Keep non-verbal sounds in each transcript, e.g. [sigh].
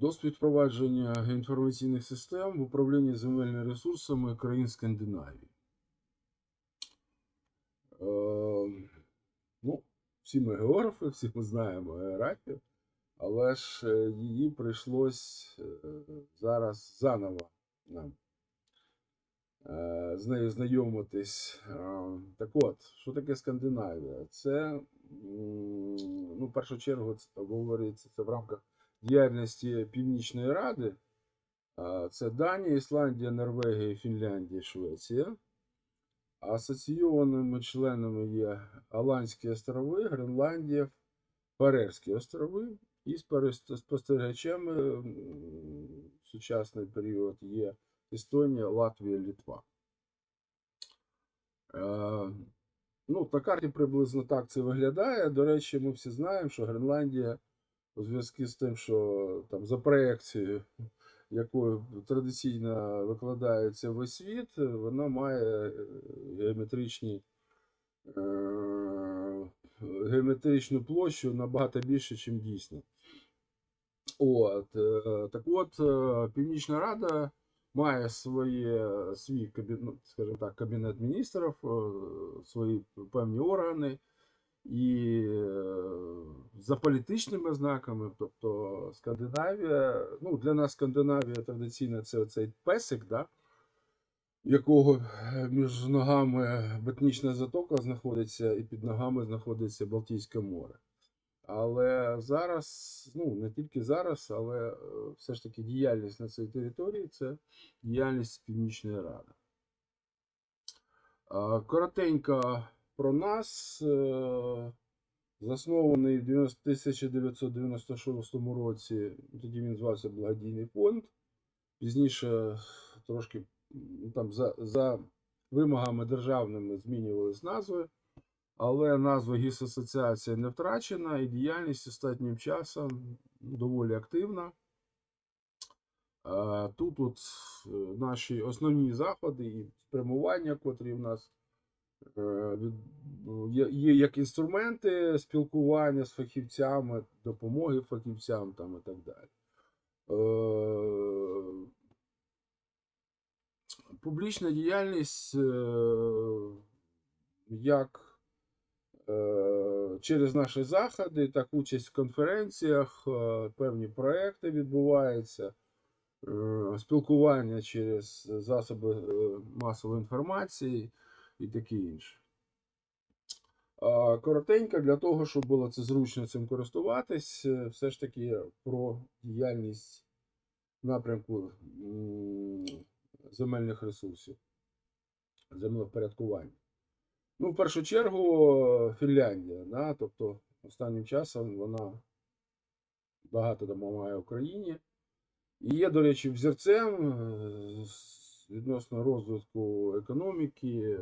Досвід впровадження інформаційних систем в управлінні земельними ресурсами країн Скандинавії. Е, ну, всі ми географи, всі ми знаємо географію, але ж е, її прийшлось е, зараз заново нам е, з нею знайомитись. Е, Так от, що таке Скандинавія? Це, ну, в першу чергу, це говориться це в рамках діяльності Північної Ради. Це Данія, Ісландія, Норвегія, Фінляндія, Швеція. Асоційованими членами є Аландські острови, Гренландія, Фарерські острови. І спостерігачами в сучасний період є Естонія, Латвія, Літва. Е, Ну, на карті приблизно так це виглядає. До речі, ми всі знаємо, що Гренландія у зв'язку з тим, що там за проекцією, якою традиційно викладається весь світ, вона має е, геометричні, е, геометричну площу набагато більше, ніж дійсно. От, е, так от, Північна Рада має своє, свій кабінет, скажімо так, кабінет міністрів, свої певні органи. І е, за політичними знаками, тобто Скандинавія, ну для нас Скандинавія традиційно це цей песик, да, якого е, між ногами Ботнічна затока знаходиться, і під ногами знаходиться Балтійське море. Але зараз, ну не тільки зараз, але е, все ж таки діяльність на цій території це діяльність Північної Ради. Коротенько про нас. е, Заснований в 1996 році, тоді він звався Благодійний фонд. Пізніше трошки там за, за вимогами державними змінювались назви, але назва ГІС-асоціація не втрачена і діяльність останнім часом доволі активна. Тут от е, наші основні заходи і спрямування, котрі в нас є, є як інструменти спілкування з фахівцями, допомоги фахівцям там і так далі. Е, Публічна діяльність е, як е, через наші заходи, так участь в конференціях, е, певні проекти відбуваються, е, спілкування через засоби е, масової інформації і таке інше. Коротенько, для того, щоб було це зручно цим користуватись, е, все ж таки про діяльність напрямку земельних ресурсів, землевпорядкування. Ну, в першу чергу, Фінляндія, да, тобто останнім часом вона багато допомагає Україні. І є, до речі, взірцем е, відносно розвитку економіки,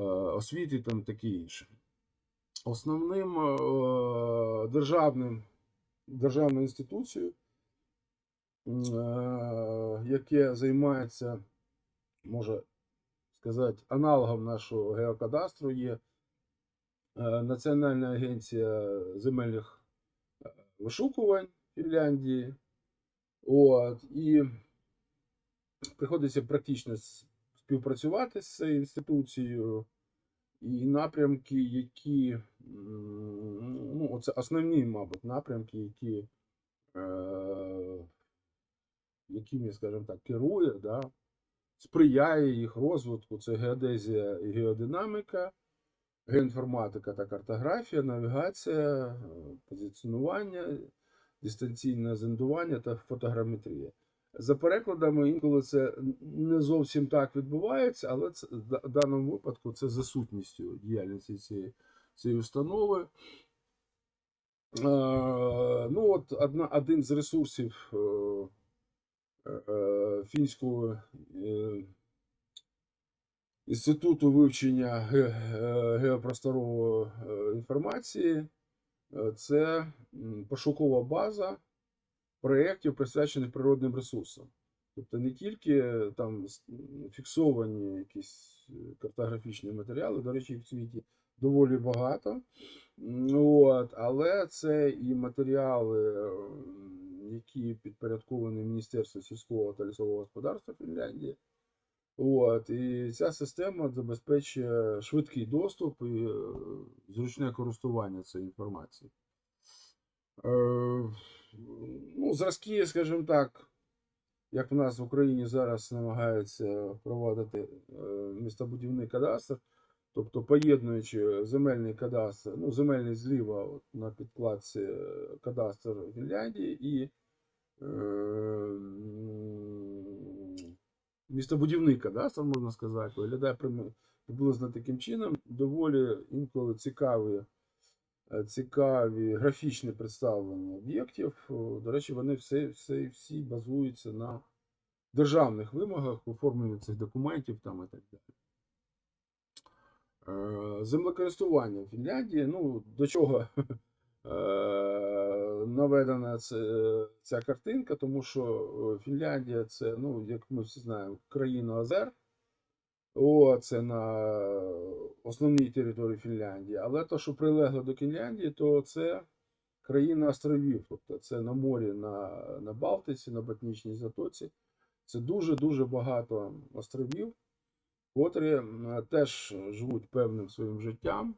освіти там таке інше. Основним е, державним, державною інституцією, е, яке займається, може сказати, аналогом нашого геокадастру, є е, Національна агенція земельних е, вишукувань Фінляндії. От, і приходиться практично співпрацювати з цією інституцією. І напрямки, які ну, це основні, мабуть, напрямки, які, е, якими, скажімо так, керує, да, сприяє їх розвитку. Це геодезія і геодинаміка, геоінформатика та картографія, навігація, е, позиціонування, дистанційне зондування та фотограметрія. За перекладами, інколи це не зовсім так відбувається, але це, в даному випадку це за сутністю діяльності цієї, цієї установи. Е, ну, от одна, один з ресурсів е, е, фінського інституту вивчення геопросторової інформації це пошукова база проєктів, присвячених природним ресурсам. Тобто не тільки е, там фіксовані якісь е, картографічні матеріали, до речі, в світі доволі багато. От, але це і матеріали, які підпорядковані Міністерству сільського та лісового господарства Фінляндії. От, і ця система забезпечує швидкий доступ і е, зручне користування цією інформацією. Ну, зразки, скажімо так, як в нас в Україні зараз намагаються впровадити е, містобудівний кадастр, тобто поєднуючи земельний кадастр, ну, земельний зліва от, на підкладці е, кадастр Фінляндії і е, містобудівний кадастр, можна сказати, виглядає приблизно таким чином. Доволі інколи цікаві, е, цікаві графічні представлення об'єктів. До речі, вони всі, всі, всі базуються на державних вимогах оформлення цих документів там і так далі. Е, Землекористування в Фінляндії, ну, до чого [laughs] е, наведена ця картинка, тому що е, Фінляндія це, ну, як ми всі знаємо, країна озер. О, це на основній території Фінляндії. Але то, що прилегло до Фінляндії, то це країна островів. Тобто це на морі, на, на Балтиці, на Ботнічній затоці. Це дуже-дуже багато островів, котрі теж живуть певним своїм життям.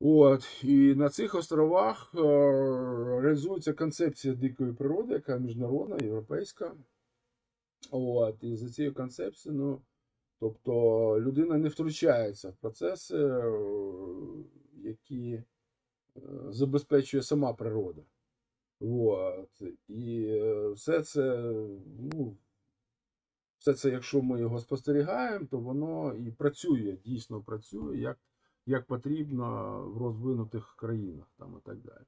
От, і на цих островах е, реалізується концепція дикої природи, яка міжнародна, європейська. От, і за цією концепцією, ну, тобто людина не втручається в процеси, е, які е, забезпечує сама природа. От. І е, все це, ну, все це, якщо ми його спостерігаємо, то воно і працює, дійсно працює, як, як потрібно в розвинутих країнах там, і так далі.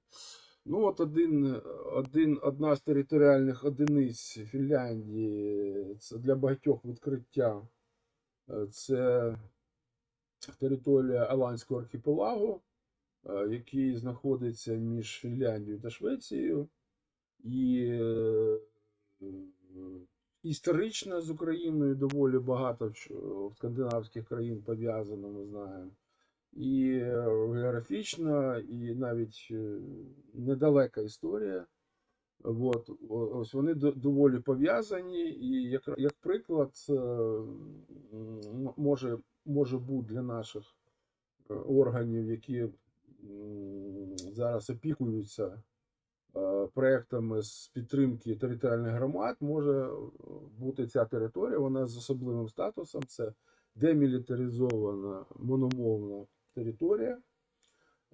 Ну, от один, один, одна з територіальних одиниць Фінляндії це для багатьох відкриття. Е, Це територія Аланського архіпелагу, е, який знаходиться між Фінляндією та Швецією. І е, історично з Україною доволі багато скандинавських країн пов'язано, ми знаємо. І географічно, і навіть недалека історія. От, ось вони до- доволі пов'язані, і як, як приклад, е, може, може бути для наших е, органів, які зараз опікуються е, проектами з підтримки територіальних громад, може бути ця територія, вона з особливим статусом. Це демілітаризована мономовна територія.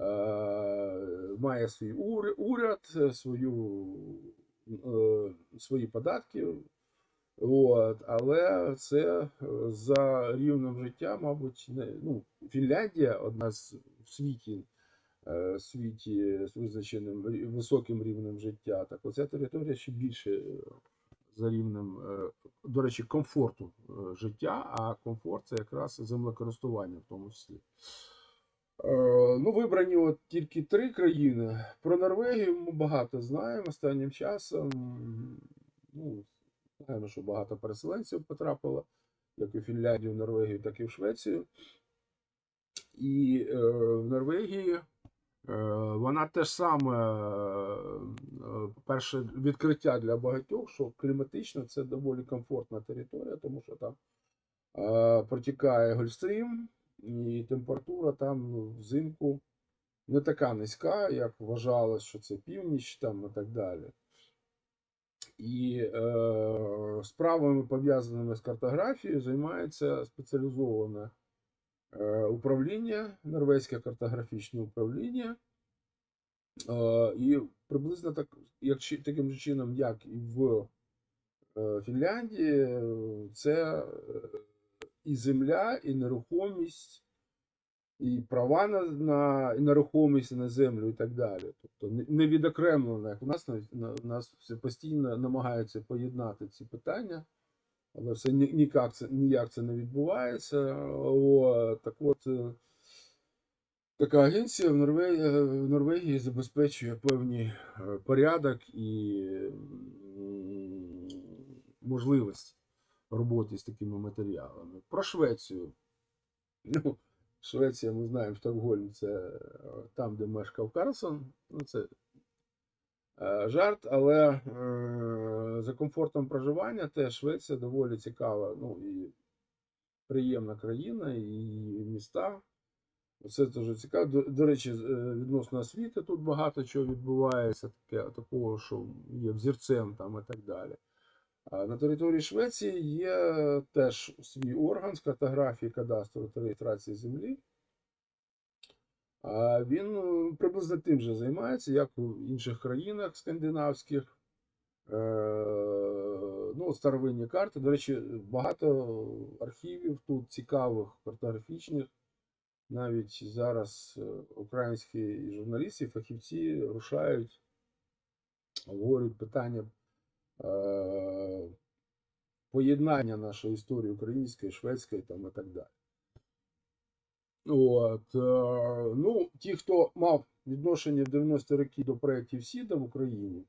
Е, Має свій уряд, свою, е, свої податки. От, але це за рівнем життя, мабуть, не, ну, Фінляндія одна з в світі, е, в світі з визначеним високим рівнем життя. Так оця територія ще більше за рівнем, е, до речі, комфорту е, життя, а комфорт це якраз землекористування в тому числі. Е, Ну, вибрані от тільки три країни. Про Норвегію ми багато знаємо останнім часом. Ну, знаємо, що багато переселенців потрапило, як у Фінляндію, в Норвегію, так і в Швецію. І е, в Норвегії е, вона теж саме, е, перше відкриття для багатьох, що кліматично це доволі комфортна територія, тому що там е, протікає Гольстрім, і температура там взимку не така низька, як вважалось, що це північ там і так далі. І е, справами, пов'язаними з картографією, займається спеціалізоване е, управління, Норвезьке картографічне управління. Е, і приблизно так, як, таким же чином, як і в е, Фінляндії, це е, і земля, і нерухомість, і права на, на і нерухомість, на землю, і так далі. Тобто не- відокремлено, як у нас на, нас все постійно намагаються поєднати ці питання, але все ні- ніяк це, ніяк це не відбувається. О, так от, е, така агенція в Норвегії, в Норвегії забезпечує певний е, порядок і м, роботи з такими матеріалами. Про Швецію. Ну, Швеція, ми знаємо, Стокгольм це е, там, де мешкав Карлсон. Ну, це Е, Жарт, але е, за комфортом проживання теж Швеція доволі цікава, ну і приємна країна, і міста. Це дуже цікаво. До, до речі, відносно освіти тут багато чого відбувається, таке, такого, що є взірцем там і так далі. На території Швеції є теж свій орган з картографії кадастру та реєстрації землі. Він е, приблизно тим же займається, як у інших країнах скандинавських. Е, Ну, старовинні карти. До речі, багато архівів тут цікавих, картографічних. Навіть зараз е, українські журналісти, фахівці рушають, говорять питання поєднання нашої історії української, шведської там, і так далі. От, е, ну, ті, хто мав відношення в 90-ті роки до проєктів СІДа в Україні,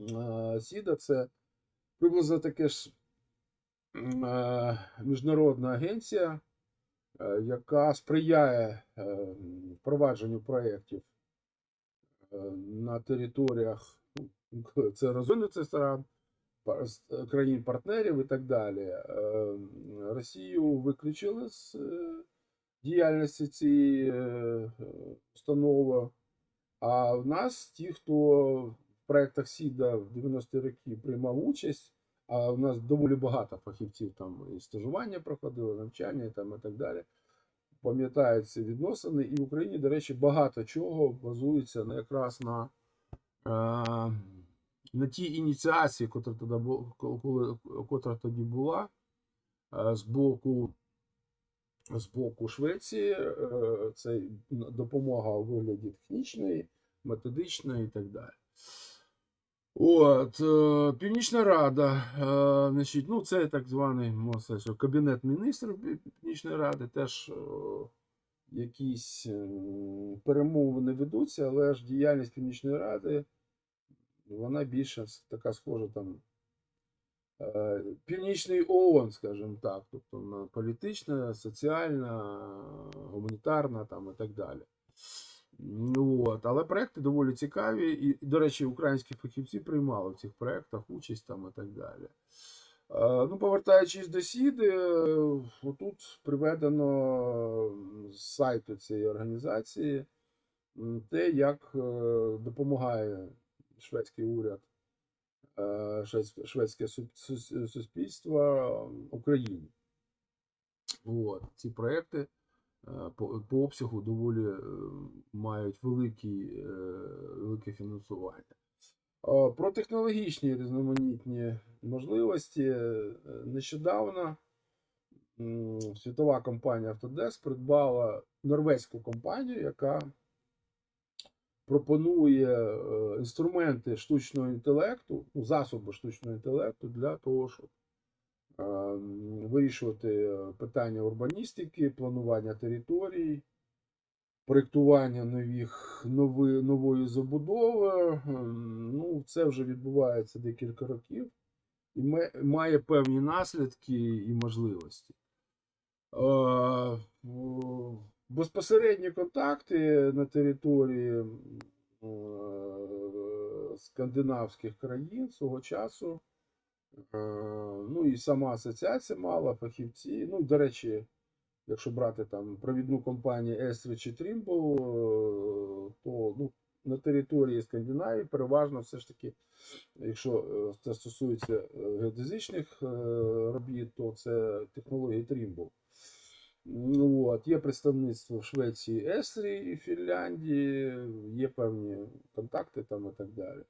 е, СІДа це приблизно таке ж міжнародна агенція, яка сприяє впровадженню проєктів на територіях, [laughs] це розвинутих стран, е, країн-партнерів і так далі. Е, Росію виключили з е, діяльності цієї установи. А в нас ті, хто в проєктах СІДа в 90-ті роки приймав участь, а в нас доволі багато фахівців там і стажування проходили, навчання там, і так далі. Пам'ятають ці відносини, і в Україні, до речі, багато чого базується якраз на, на тій ініціації, котра тоді, бу- коли, котра тоді була е, з боку з боку Швеції. е, Це допомога у вигляді технічної, методичної і так далі. От, е, Північна Рада, е, значить, ну, це так званий можна сказати, Кабінет міністрів Північної Ради, теж е, якісь е, перемовини ведуться, але ж діяльність Північної Ради, вона більше така схожа там. е, Північний ООН, скажімо так, тобто політична, соціальна, гуманітарна там і так далі. Ну, От. Але проекти доволі цікаві. І, до речі, українські фахівці приймали в цих проєктах участь там і так далі. Е, Ну, повертаючись до сіди, е, отут приведено з сайту цієї організації те, як допомагає шведський уряд, е, шведське- шведське су- су- суспільство Україні. От. Ці проекти е, по, обсягу доволі е, мають великі, велике фінансування. Про технологічні різноманітні можливості нещодавно світова компанія Autodesk придбала норвезьку компанію, яка пропонує е, інструменти штучного інтелекту, ну, засоби штучного інтелекту для того, щоб е, вирішувати е, питання урбаністики, планування територій, проєктування нових, нови, нової забудови. Ем, Ну, це вже відбувається декілька років і має певні наслідки і можливості. Безпосередні контакти на території е, скандинавських країн свого часу. Е, Ну і сама асоціація мала фахівці. Ну, до речі, якщо брати там провідну компанію Esri чи Trimble, е, то ну, на території Скандинавії переважно все ж таки, якщо це стосується геодезичних робіт, то це технології Trimble. Ну, є представництво в Швеції, Естрі і Фінляндії, є певні контакти там і так далі.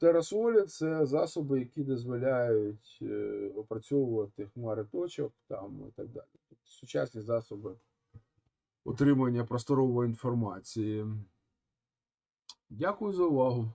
Терасолі це засоби, які дозволяють е, опрацьовувати хмари точок там і так далі. Тобто сучасні засоби отримання просторової інформації. Дякую за увагу.